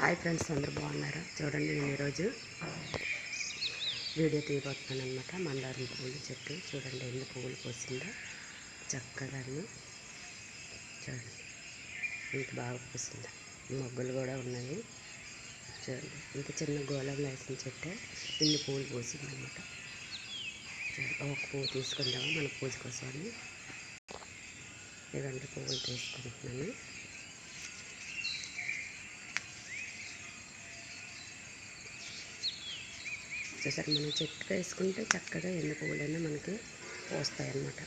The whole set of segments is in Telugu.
హాయ్ ఫ్రెండ్స్ అందరు బాగున్నారా? చూడండి నేను ఈరోజు వీడియో తీయబోతున్నాను అనమాట మందారం పువ్వులు చెట్టు చూడండి ఎన్ని పువ్వులు పూసిందో. చక్కగా చూడండి ఇంత బాగా పూసిందా. మొగ్గలు కూడా ఉన్నాయి. చూడండి ఇంత చిన్న గోళంలో వేసిన చెట్టే ఇన్ని పువ్వులు పూసింది అనమాట ఒక పువ్వు తీసుకుందాము? మన పూజ కోసమని. ఇదంతా పువ్వులు తీసుకుంటున్నాను. చూసారు మనం చెట్టుగా వేసుకుంటే చక్కగా ఎన్ని పువ్వులైనా మనకి పోస్తాయి అన్నమాట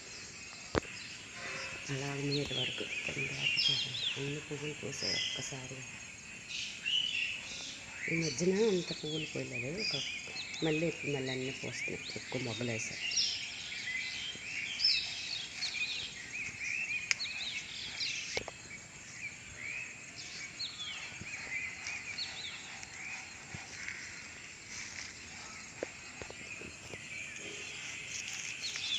అలా నేటి వరకు. అన్ని పువ్వులు పోసాయి ఒక్కసారి ఈ మధ్యన అంత పువ్వులు పోయలేదు. ఒక మళ్ళీ ఇప్పుడు మళ్ళీ అన్నీ పోస్తున్నాయి. ఎక్కువ మొగ్గలు వేసాయి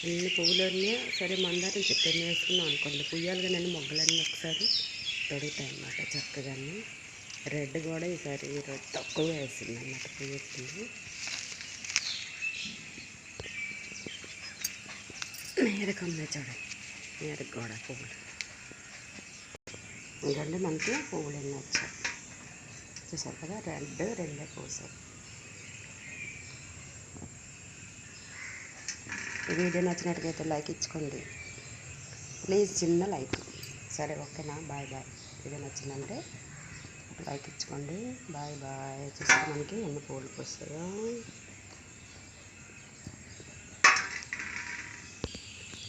అన్ని పువ్వులన్నీ సరే మందారం చెట్టు ఎన్ని వేసుకున్నాం అనుకోండి. పుయ్యాలుగా నన్ను మొగ్గలన్నీ ఒకసారి తొడుగుతాయి అన్నమాట చక్కగానే. రెడ్ కూడా ఈసారి ఈరోజు తక్కువ వేసింది అన్నమాట పుయ్యొచ్చింది మేరకు ఉన్నాయి చూడండి. మేరకు కూడా పువ్వులు. ఎందుకంటే మనకి పువ్వులు ఎన్ని వచ్చాయి. చూసారు కదా రెడ్ రెండే పూసాయి. ఈ వీడియో నచ్చినట్టుగైతే లైక్ ఇచ్చుకోండి. ప్లీజ్ చిన్న లైక్. సరే ఓకేనా? Bye bye. వీడియో నచ్చిందంటే లైక్ ఇచ్చుకోండి. Bye bye. చూస్తే మనకి ఎన్ని పూలు పూస్తాయో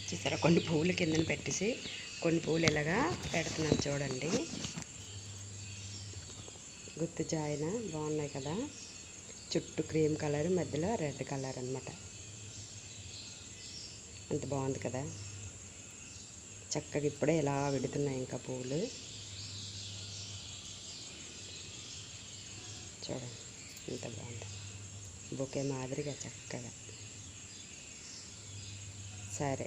చూసారా? కొన్ని పువ్వులు కిందన పెట్టేసి కొన్ని పువ్వులు ఇలాగా పెడుతున్నాను చూడండి. గుర్తు జాయిన బాగున్నాయి కదా? చుట్టూ క్రీమ్ కలర్ మధ్యలో రెడ్ కలర్ అనమాట అంత బాగుంది కదా. చక్కగా ఇప్పుడే ఇలా విడుతున్నాయి ఇంకా పువ్వులు చూడండి ఎంత బాగుంది. బొకే మాదిరిగా చక్కగా. సరే.